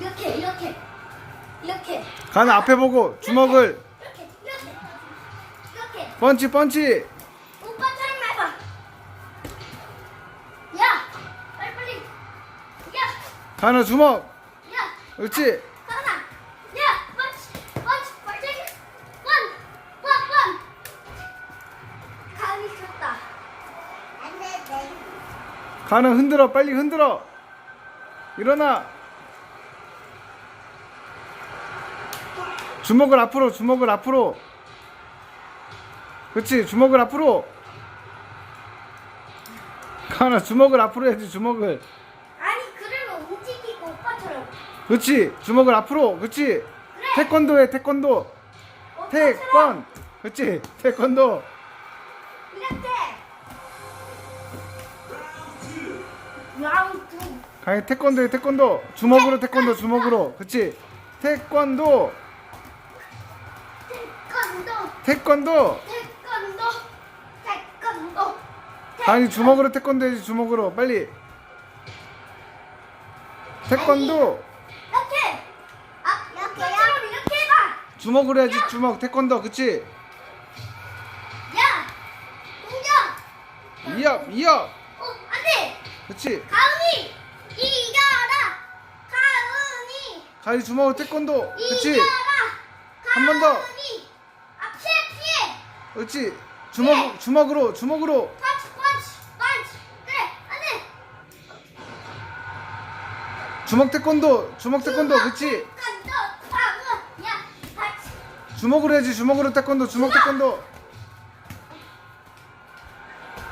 이렇게 이렇게. 이렇게. 가은아 앞에 보고 주먹을. 이렇게 이렇게. 이렇게. 펀치 펀치. 오빠처럼 해봐. 야 빨리 빨리. 야. 가은아 주먹. 야, 그렇지. 가나. 야, 펀치, 펀치, 펀치, 펀, 펀, 펀. 가은이 쳤다. 안돼, 내. 가은아 흔들어 빨리 흔들어. 일어나 주먹을 앞으로 주먹을 앞으로. 그렇지 주먹을 앞으로. 가은아 주먹을 앞으로 해야지 주먹을. 아니, 그러면 움직이고 오빠처럼. 그렇지 주먹을 앞으로 그렇지 태권도 해 태권도. 오빠처럼. 태권 그렇지 태권도. 이렇게. 라운드. 가히 태권도 해 태권도. 주먹으로 태권도 주먹으로. 그렇지 태권도 태권도, 태권도 태권도. 가히 주먹으로 태권도 해야지 주먹으로. 빨리. 태권도. 이렇게. 아, 오빠처럼 이렇게 해봐. 주먹으로 해야지 주먹. 태권도 그렇지 야, 공격. 이업 이업 어, 안 돼. 그렇지 가은이. 이겨라. 가은이. 가히 주먹으로 태권도. 그렇지 이겨라. 한 번 더. 가은이 그렇지. 주먹 주먹으로 주먹으로. 펀치 펀치 펀치. 그래 안돼 주먹 태권도 주먹 태권도 그렇지. 주먹으로 해야지 주먹으로 태권도 주먹 태권도.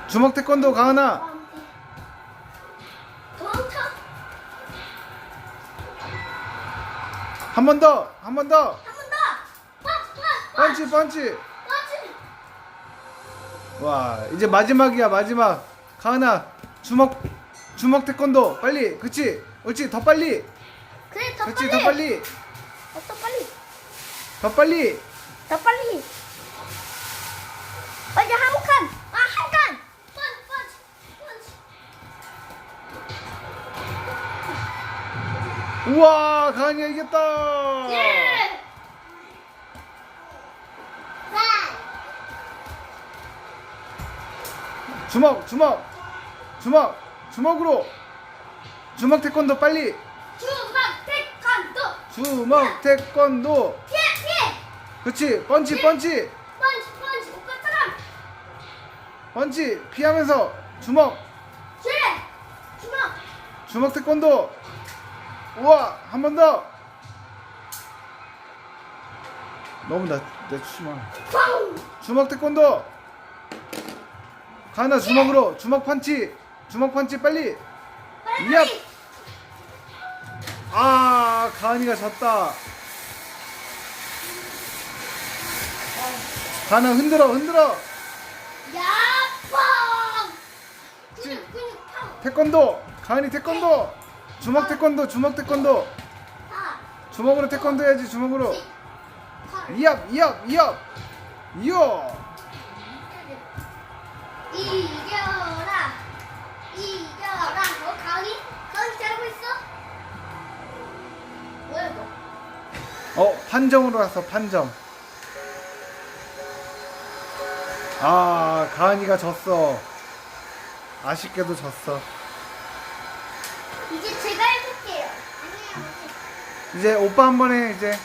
주먹 태권도 가은아. 한 번 더 한 번 더. 한 번 더. 펀치 펀치 펀치. 펀치 펀치 와 이제 마지막이야 마지막. 가은아 주먹 주먹 태권도 빨리. 그치? 옳지 더 빨리. 그래 더 그치 빨리. 더 빨리. 어, 더 빨리. 더 빨리. 더 빨리. 어, 이제 한 칸 아 한 칸. 펀치 펀치 펀치. 우와 가은이가 이겼다. 예! 주먹 주먹 주먹 주먹으로. 주먹 태권도 빨리. 주먹 태권도. 주먹 태권도. 피해 피해. 그치 펀치 펀치. 펀치 펀치 오빠처럼. 펀치 피하면서 주먹. 그래 주먹. 주먹 태권도. 우와 한 번 더. 너무 나내 추마. 펑 주먹 태권도 가나 주먹으로 주먹 펀치 주먹 펀치 빨리. 이압. 아 가은이가 졌다. 가나 흔들어 흔들어. 펑! 태권도 가은이 태권도. 주먹 태권도 주먹 태권도. 하 주먹으로 태권도 해야지 주먹으로. 헐 이압 이압 이압 이어 이겨라. 이겨라. 어 가은이 가은이 잘하고 있어? 뭐야 이거? 어 판정으로 왔어 판정. 아 가은이가 졌어. 아쉽게도 졌어. 이제 제가 해볼게요. 아니에요 이제 오빠 한번해 이제